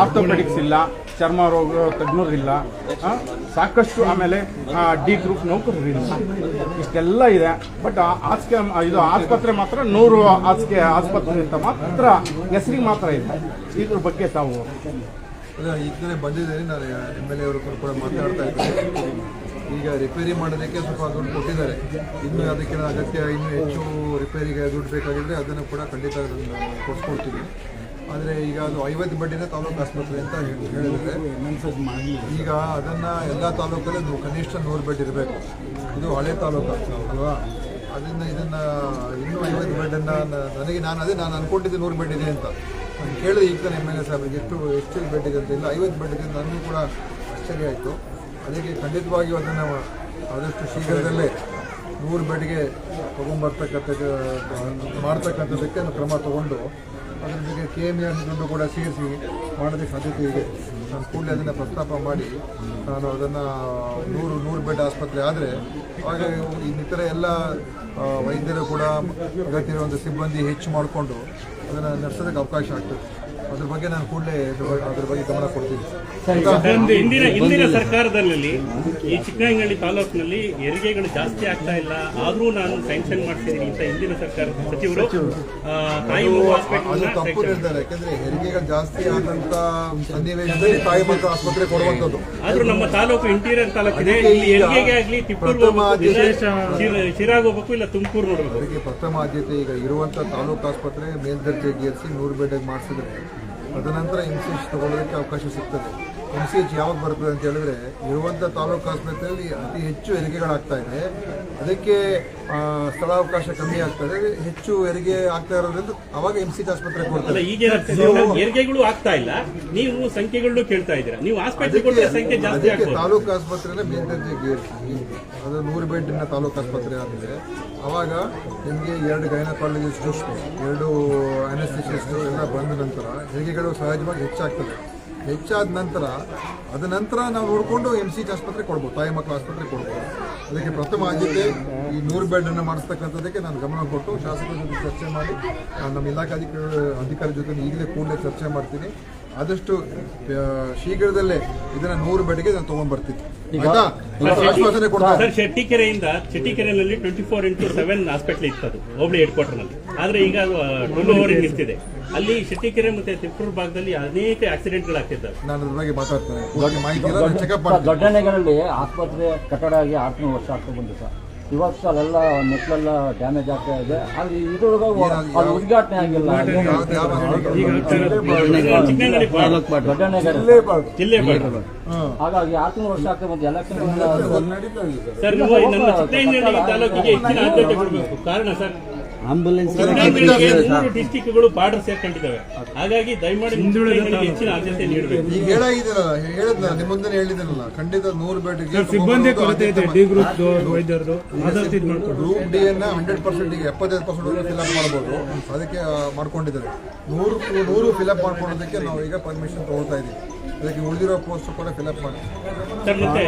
Orthopaedics ಇಲ್ಲ, ಚರ್ಮ ರೋಗ ತಜ್ಞರಿಲ್ಲ ಸಾಕಷ್ಟು ಆಮೇಲೆ ಡಿ ಗ್ರೂಪ್ ನೌಕರರಿಲ್ಲ ಇಷ್ಟೆಲ್ಲ ಇದೆ. ಬಟ್ ಹಾಸಿಗೆ ಇದು ಆಸ್ಪತ್ರೆ ಮಾತ್ರ, ನೂರು ಹಾಸಿಗೆ ಆಸ್ಪತ್ರೆ ಅಂತ ಮಾತ್ರ, ಹೆಸರಿಗೆ ಮಾತ್ರ ಇದೆ ಇದ್ರ ಬಗ್ಗೆ ತಾವು ಅದೇ ಈಗ ತಾನೇ ಬಂದಿದ್ದೀನಿ, ನಾನು ಎಂ ಎಲ್ ಎ ಅವರು ಕೂಡ ಮಾತಾಡ್ತಾ ಇದ್ದೀನಿ. ಈಗ ರಿಪೇರಿ ಮಾಡೋದಕ್ಕೆ ಸ್ವಲ್ಪ ದುಡ್ಡು ಕೊಟ್ಟಿದ್ದಾರೆ. ಇನ್ನು ಅದಕ್ಕೆ ಅಗತ್ಯ, ಇನ್ನೂ ಹೆಚ್ಚು ರಿಪೇರಿಗೆ ದುಡ್ಡು ಬೇಕಾಗಿದ್ರೆ ಅದನ್ನು ಕೂಡ ಖಂಡಿತ ಕೊಡಿಸ್ಕೊಡ್ತೀವಿ ಆದರೆ ಈಗ ಅದು ಐವತ್ತು ಬೆಡ್ಡಿನೇ ತಾಲೂಕು ಆಸ್ಪತ್ರೆ ಅಂತ ಹೇಳಿದರೆ ಈಗ ಅದನ್ನು ಎಲ್ಲ ತಾಲೂಕಲ್ಲೂ ಕನಿಷ್ಠ ನೂರು ಬೆಡ್ ಇರಬೇಕು. ಇದು ಹಳೆ ತಾಲೂಕು ಅಲ್ವಾ? ಅದರಿಂದ ಇದನ್ನು ಇನ್ನೂ ಐವತ್ತು ಬೆಡ್ಡನ್ನು ನನಗೆ ನಾನು ಅದೇ ನಾನು ಅನ್ಕೊಂಡಿದ್ದೆ ನೂರು ಬೆಡ್ ಇದೆ ಅಂತ. ನಾನು ಕೇಳಿದೆ ಈಗ ತಾನೆ ಎಂ ಎಲ್ ಎ ಸಾಹೇಬ್ರಿಗೆ ಎಷ್ಟು ಎಷ್ಟು ಬೆಡ್ ಇದೆ ಅಂತ. ಇಲ್ಲ ಐವತ್ತು ಬೆಡ್ ಇದೆ ನನಗೂ ಕೂಡ ಆಶ್ಚರ್ಯ ಆಯಿತು. ಅದಕ್ಕೆ ಖಂಡಿತವಾಗಿಯೂ ಅದನ್ನು ಆದಷ್ಟು ಶೀಘ್ರದಲ್ಲೇ ನೂರು ಬೆಡ್ಗೆ ತೊಗೊಂಬರ್ತಕ್ಕಂಥ ಮಾಡ್ತಕ್ಕಂಥದ್ದಕ್ಕೆ ಕ್ರಮ ತಗೊಂಡು ಅದ್ರ ಜೊತೆಗೆ ಕೆ ಎಂ ಎಸ್ ದುಡ್ಡು ಕೂಡ ಸೇರಿಸಿ ಮಾಡೋದಕ್ಕೆ ಸಾಧ್ಯತೆ ಇದೆ. ನಾನು ಕೂಡಲೇ ಅದನ್ನು ಪ್ರಸ್ತಾಪ ಮಾಡಿ, ನಾನು ಅದನ್ನು ನೂರು ನೂರು ಬೆಡ್ ಆಸ್ಪತ್ರೆ ಆದರೆ ಆಗ ಇನ್ನಿತರ ಎಲ್ಲ ವೈದ್ಯರು ಕೂಡ ಅಗತ್ಯ ಒಂದು ಸಿಬ್ಬಂದಿ ಹೆಚ್ಚು ಮಾಡಿಕೊಂಡು ಅದನ್ನು ನಡೆಸೋದಕ್ಕೆ ಅವಕಾಶ ಆಗ್ತದೆ. ಅದ್ರ ಬಗ್ಗೆ ನಾನು ಕೂಡಲೇ ಅದ್ರ ಬಗ್ಗೆ ಗಮನ ಕೊಡ್ತೀನಿ. ಹಿಂದಿನ ಹಿಂದಿನ ಸರ್ಕಾರದಲ್ಲಿ ಈ ಚಿಕ್ಕನಹಳ್ಳಿ ತಾಲೂಕಿನಲ್ಲಿ ಹೆರಿಗೆಗಳು ಜಾಸ್ತಿ ಆಗ್ತಾ ಇಲ್ಲ ಆದ್ರೂ ನಾನು ಸ್ಯಾಂಕ್ಷನ್ ಮಾಡ್ತೀನಿ ಅಂತ ಹಿಂದಿನ ಸರ್ಕಾರ ಸಚಿವರು ಅದು ತಪ್ಪು ನಿರ್ಧಾರ ಯಾಕಂದ್ರೆ ಹೆರಿಗೆಗಳು ಜಾಸ್ತಿ ಆದಂತ ಸನ್ನಿವೇಶದಲ್ಲಿ ತಾಯಿ ಮತ್ತು ಆಸ್ಪತ್ರೆ ಕೊಡುವಂತದ್ದು ಆದ್ರೂ ನಮ್ಮ ತಾಲೂಕು ಇಂಟೀರಿಯರ್ ತಾಲೂಕಿದೆ. ಇದೆ ಇಲ್ಲಿ ಹೆರಿಗೆಗೆ ಆಗ್ಲಿ ತಿಪ್ಪೂರು ಪ್ರಥಮ ಹೋಗ್ಬೇಕು, ಆದ್ಯತೆ- ಶಿರಾಗ್ ಹೋಗ್ಬೇಕು ಇಲ್ಲ ತುಮಕೂರು ನೋಡಬೇಕು. ಅದಕ್ಕೆ ಪ್ರಥಮ ಆದ್ಯತೆ ಈಗ ಇರುವಂತ ತಾಲೂಕು ಆಸ್ಪತ್ರೆ ಮೇಲ್ದರ್ಜೆಗೆ ಏರಿಸಿ ನೂರು ಬೆಡ್ಗೆ ಮಾಡಿಸಿದ್ರೆ. ತದನಂತರ ಇನ್ಸೂರೆನ್ಸ್ ತಗೊಳ್ಳೋದಕ್ಕೆ ಅವಕಾಶ ಸಿಗ್ತದೆ. ಎಂ ಸಿ ಎಚ್ ಯಾವಾಗ ಬರ್ತದೆ ಅಂತ ಹೇಳಿದ್ರೆ ಇರುವಂಥ ತಾಲೂಕು ಆಸ್ಪತ್ರೆಯಲ್ಲಿ ಅತಿ ಹೆಚ್ಚು ಹೆರಿಗೆಗಳಾಗ್ತಾ ಇದೆ. ಅದಕ್ಕೆ ಸ್ಥಳಾವಕಾಶ ಕಮ್ಮಿ ಆಗ್ತದೆ ಹೆಚ್ಚು ಹೆರಿಗೆ ಆಗ್ತಾ ಇರೋದ್ರಿಂದ ಅವಾಗ ಎಂ ಸಿ ಎಚ್ ಆಸ್ಪತ್ರೆ ಕೊಡ್ತಾರೆ ಹೆರಿಗೆಗಳು ಆಗ್ತಾ ಇಲ್ಲ. ನೀವು ಸಂಖ್ಯೆಗಳು ಕೇಳ್ತಾ ಇದ್ದೀರಾ. ನೀವು ಆಸ್ಪತ್ರೆ ಅದಕ್ಕೆ ತಾಲೂಕು ಆಸ್ಪತ್ರೆನ ಮೇಲ್ದರ್ಜೆಗೆ ಏರಿಸಿ ಅದು ನೂರು ಬೆಡ್ಡಿನ ತಾಲೂಕು ಆಸ್ಪತ್ರೆ ಆಗಿದೆ. ಅವಾಗ ನಿಮಗೆ ಎರಡು ಗೈನಕಾಲಜಿಸ್ಟು ಎರಡು ಅನೆಸ್ಥಿಸಿಸ್ಟು ಎಲ್ಲ ಬಂದ ನಂತರ ಹೆರಿಗೆಗಳು ಸಹಜವಾಗಿ ಹೆಚ್ಚಾಗ್ತದೆ. ಹೆಚ್ಚಾದ ನಂತರ, ಅದ ನಂತರ ನಾವು ನೋಡಿಕೊಂಡು ಎಂ ಸಿ ಆಸ್ಪತ್ರೆ ಕೊಡ್ಬೋದು, ತಾಯಿ ಮಕ್ಕಳ ಆಸ್ಪತ್ರೆ ಕೊಡ್ಬೋದು. ಅದಕ್ಕೆ ಪ್ರಥಮ ಆದ್ಯತೆ ಈ ನೂರು ಬೆಡ್ಡನ್ನು ಮಾಡಿಸ್ತಕ್ಕಂಥದ್ದಕ್ಕೆ ನಾನು ಗಮನ ಕೊಟ್ಟು ಶಾಸಕರ ಜೊತೆ ಚರ್ಚೆ ಮಾಡಿ ನಮ್ಮ ಇಲಾಖೆ ಅಧಿಕಾರಿ ಜೊತೆ ಈಗಲೇ ಕೂಡಲೇ ಚರ್ಚೆ ಮಾಡ್ತೀನಿ. ಆದಷ್ಟು ಶೀಘ್ರದಲ್ಲೇ ಇದನ್ನ ನೂರು ಬೆಡ್ಗೆ ನಾನು ಆಯ್ತಾ? ಆಶ್ವಾಸನೆ ಕೊಡ್ತಾರೆ ಸರ್ ಶೆಟ್ಟಿಕೆರೆಯಿಂದ ಶೆಟ್ಟಿಕೆರೆಯಲ್ಲಿ twenty four into seven hospital ಇತ್ತು ಅದು ಹೋಬಳಿ ಹೆಡ್ ಕ್ವಾರ್ಟರ್ನಲ್ಲಿ ಆದ್ರೆ ಈಗ ಓವರ್ ನಿಂತಿದೆ ಅಲ್ಲಿ ಶೆಟ್ಟಿಕೆರೆ ಮತ್ತೆ ತಿಪ್ಪೂರು ಭಾಗದಲ್ಲಿ ಅನೇಕ ಆಕ್ಸಿಡೆಂಟ್ ನಾನು ಅದ್ರ ಬಗ್ಗೆ ಮಾತಾಡ್ತೇನೆ. ಬಗ್ಗೆ ಮಾಹಿತಿ ಇಲ್ಲ ನಾನು ಚೆಕಪ್ ಮಾಡ್ತೀನಿ. ದೊಡ್ಡನೆಗಳಲ್ಲಿ ಆಸ್ಪತ್ರೆ ಕಟ್ಟಡ ಆಗಿ ಆರ್ನೂರು ವರ್ಷ ಆಗ್ತಾ ಬಂತು ಸರ್. ಇವತ್ತು ಅಲ್ಲೆಲ್ಲ ಮೆಟ್ಲೆಲ್ಲ ಡ್ಯಾಮೇಜ್ ಆಗ್ತಾ ಇದೆ. ಅಲ್ಲಿ ಇದ್ರೊಳಗೆ ಅದು ಉದ್ಘಾಟನೆ ಆಗಿಲ್ಲ. ಹಾಗಾಗಿ ಆರ್ನೂರು ವರ್ಷ ಆಗ್ತಾ ಮತ್ತೆ ಎಲೆಕ್ಷನ್ ಸರ್ ನೀವು ನಮ್ಮ ಚಿಕ್ಕನಹಳ್ಳಿ ತಾಲೂಕಿಗೆ ಹೆಚ್ಚಿನ ಆದ್ಯತೆ ಕೊಡಬೇಕು. ಕಾರಣ ಸರ್? ಆಂಬುಲೆನ್ಸ್ ಡಿಸ್ಟಿಕ್ಗಳು ಬಾರ್ಡರ್ ಸೇರ್ಕೊಂಡಿದ್ದಾವೆ. ಹಾಗಾಗಿ ದಯಮಾಡಿ ಹೆಚ್ಚಿನ ಆದ್ಯತೆ ನೀಡಬೇಕು. ಈಗ ಹೇಳಾಗಿದ್ದೀರಲ್ಲ ಹೇಳಿದ್ರ ನಿಮ್ಮ ಮುಂದೆ ಹೇಳಿದ್ದೀನಲ್ಲ ಖಂಡಿತ ನೂರು ಬೆಡ್ಗೆ ಸಿಬ್ಬಂದಿ ಕೊರತೆ ಇದೆ ಡಿ ಗ್ರೂಪ್ ವೈದ್ಯರದು ಆದಷ್ಟು ಇದು ಮಾಡ್ಕೊಡಿ ಗ್ರೂಪ್ ಡಿ ಅನ್ನ ಹಂಡ್ರೆಡ್ ಪರ್ಸೆಂಟ್ ಈಗ ಎಪ್ಪತ್ತೈದು ಪರ್ಸೆಂಟ್ ಫಿಲ್ಅಪ್ ಮಾಡ್ಬೋದು. ಅದಕ್ಕೆ ಆ, ಮಾಡ್ಕೊಂಡಿದ್ದಾರೆ. ನೂರು ನೂರು ಫಿಲ್ಅಪ್ ಮಾಡ್ಕೊಳ್ಳೋದಕ್ಕೆ ನಾವು ಈಗ ಪರ್ಮಿಷನ್ ತಗೊಳ್ತಾ ಇದ್ದೀವಿ ಅದಕ್ಕೆ ಉಳಿದಿರೋ ಪೋಸ್ಟ್ ಕೂಡ ಫಿಲ್ಅಪ್ ಮಾಡಿ. ಸರ್ ಮತ್ತೆ